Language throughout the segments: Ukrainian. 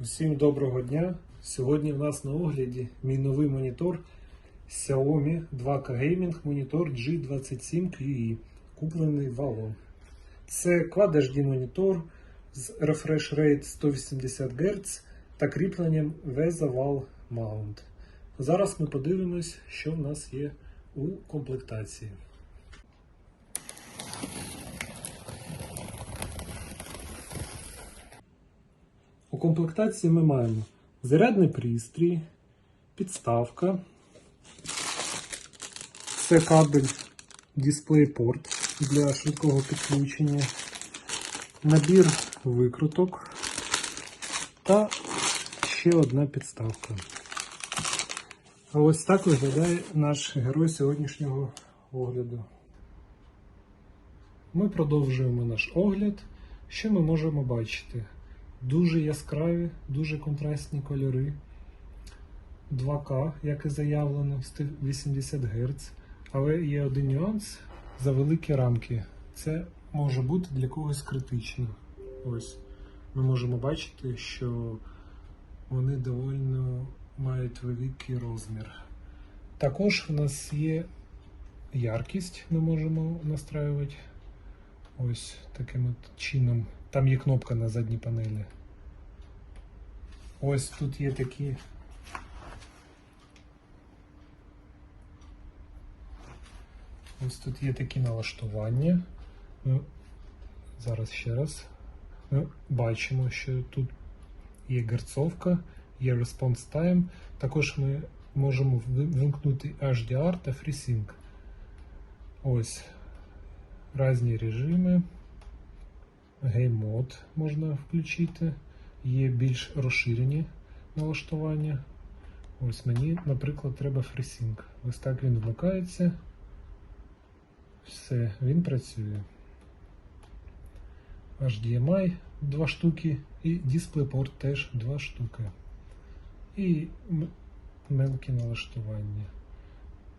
Усім доброго дня! Сьогодні в нас на огляді мій новий монітор Xiaomi 2K Gaming монітор G27QE, куплений в Allo. Це Quad HD монітор з refresh rate 180 Гц та кріпленням VESA Wall Mount. Зараз ми подивимось, що в нас є у комплектації. У комплектації ми маємо зарядний пристрій, підставка, це кабель DisplayPort для швидкого підключення, набір викруток та ще одна підставка. А ось так виглядає наш герой сьогоднішнього огляду. Ми продовжуємо наш огляд. Що ми можемо бачити? Дуже яскраві, дуже контрастні кольори. 2К, як і заявлено, 180 Гц. Але є один нюанс за великі рамки. Це може бути для когось критично. Ось ми можемо бачити, що вони доволі мають великий розмір. Також в нас є яркість, ми можемо настраювати ось таким от чином. Там є кнопка на задній панелі. Ось тут є такі. Ось тут є такі налаштування. Ми зараз ще раз. Ми бачимо, що тут є герцовка, є response time. Також ми можемо вимкнути HDR та FreeSync. Ось різні режими. Mode можна включити. Є більш розширені налаштування. Ось мені, наприклад, треба FreeSync. Ось так він вмикається. Все, він працює. HDMI 2 штуки і DisplayPort теж 2 штуки. І мелкі налаштування.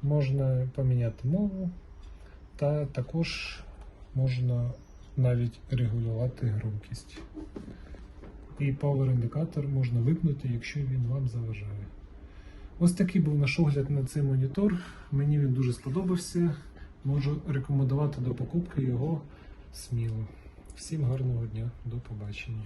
Можна поміняти мову, та також можна навіть регулювати громкість. І Power індикатор можна випнути, якщо він вам заважає. Ось такий був наш огляд на цей монітор. Мені він дуже сподобався. Можу рекомендувати до покупки його сміло. Всім гарного дня, до побачення.